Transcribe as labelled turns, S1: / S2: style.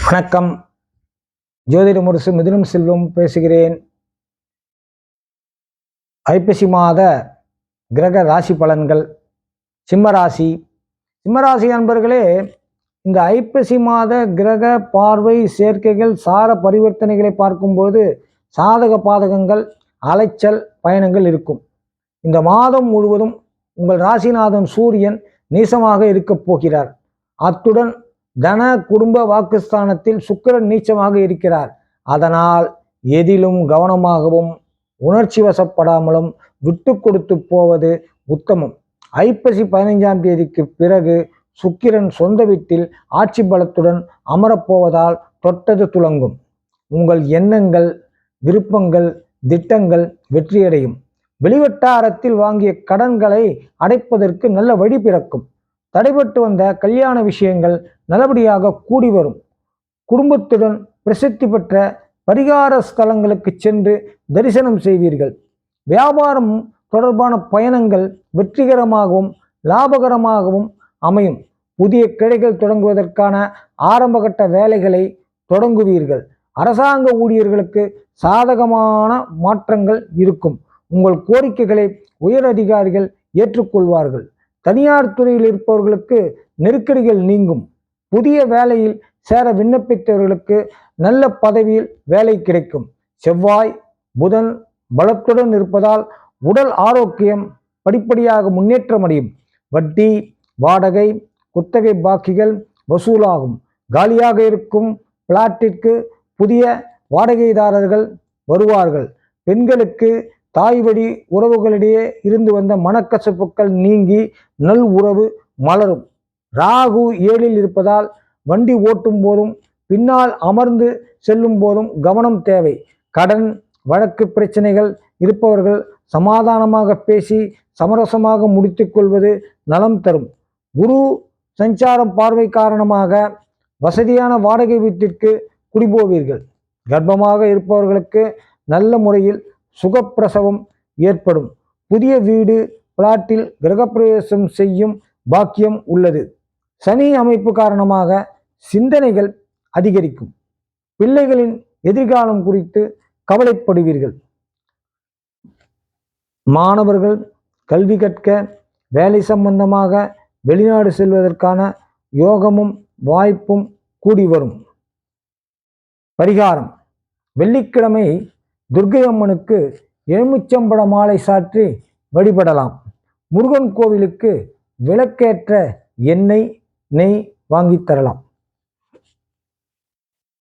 S1: வணக்கம். ஜோதிட முரசு மிதுனம் செல்வம் பேசுகிறேன். ஐப்பசி மாத கிரக ராசி பலன்கள். சிம்மராசி சிம்மராசி நண்பர்களே இந்த ஐப்பசி மாத கிரக பார்வை சேர்க்கைகள் சார பரிவர்த்தனைகளை பார்க்கும்போது சாதக பாதகங்கள் அலைச்சல் பயணங்கள் இருக்கும். இந்த மாதம் முழுவதும் உங்கள் ராசிநாதன் சூரியன் நீசமாக இருக்கப் போகிறார். அத்துடன் தன குடும்ப வாக்குஸ்தானத்தில் சுக்கிரன் நீச்சமாக இருக்கிறார். அதனால் எதிலும் கவனமாகவும் உணர்ச்சி வசப்படாமலும் விட்டு கொடுத்து போவது உத்தமம். ஐப்பசி பதினைஞ்சாம் தேதிக்கு பிறகு சுக்கிரன் சொந்த வீட்டில் ஆட்சி பலத்துடன் அமரப்போவதால் தொட்டது துலங்கும். உங்கள் எண்ணங்கள் விருப்பங்கள் திட்டங்கள் வெற்றியடையும். வெளிவட்டாரத்தில் வாங்கிய கடன்களை அடைப்பதற்கு நல்ல வழி பிறக்கும். தடைபட்டு வந்த கல்யாண விஷயங்கள் நல்லபடியாக கூடி வரும். குடும்பத்துடன் பிரசித்தி பெற்ற பரிகார ஸ்தலங்களுக்கு சென்று தரிசனம் செய்வீர்கள். வியாபாரம் தொடர்பான பயணங்கள் வெற்றிகரமாகவும் லாபகரமாகவும் அமையும். புதிய கிளைகள் தொடங்குவதற்கான ஆரம்பகட்ட வேலைகளை தொடங்குவீர்கள். அரசாங்க ஊழியர்களுக்கு சாதகமான மாற்றங்கள் இருக்கும். உங்கள் கோரிக்கைகளை உயர் அதிகாரிகள் ஏற்றுக்கொள்வார்கள். தனியார் துறையில் இருப்பவர்களுக்கு நெருக்கடிகள் நீங்கும். புதிய வேலையில் சேர விண்ணப்பித்தவர்களுக்கு நல்ல பதவியில் வேலை கிடைக்கும். செவ்வாய் புதன் பலத்துடன் இருப்பதால் உடல் ஆரோக்கியம் படிப்படியாக முன்னேற்றம் அடையும். வட்டி வாடகை குத்தகை பாக்கிகள் வசூலாகும். காலியாக இருக்கும் பிளாட்டிற்கு புதிய வாடகைதாரர்கள் வருவார்கள். பெண்களுக்கு தாய் வழி உறவுகளிடையே இருந்து வந்த மனக்கசப்புகள் நீங்கி நல் உறவு மலரும். ராகு ஏழில் இருப்பதால் வண்டி ஓட்டும் போதும் பின்னால் அமர்ந்து செல்லும் போதும் கவனம் தேவை. கடன் வழக்கு பிரச்சனைகள் இருப்பவர்கள் சமாதானமாக பேசி சமரசமாக முடித்துக்கொள்வது நலம் தரும். குரு சஞ்சாரம் பார்வை காரணமாக வசதியான வாடகை வீட்டிற்கு குடிபோவீர்கள். கர்ப்பமாக இருப்பவர்களுக்கு நல்ல முறையில் சுகப்பிரசவம் ஏற்படும். புதிய வீடு பிளாட்டில் கிரகப்பிரவேசம் செய்யும் பாக்கியம் உள்ளது. சனி அமைப்பு காரணமாக சிந்தனைகள் அதிகரிக்கும். பிள்ளைகளின் எதிர்காலம் குறித்து கவலைப்படுவீர்கள். மாணவர்கள் கல்வி கற்க வேலை சம்பந்தமாக வெளிநாடு செல்வதற்கான யோகமும் வாய்ப்பும் கூடி வரும். பரிகாரம். வெள்ளிக்கிழமை துர்க்கை அம்மனுக்கு எலுமிச்சம்பட மாலை சாற்றி வழிபடலாம். முருகன் கோவிலுக்கு விளக்கேற்ற எண்ணெய் நெய் வாங்கித் தரலாம்.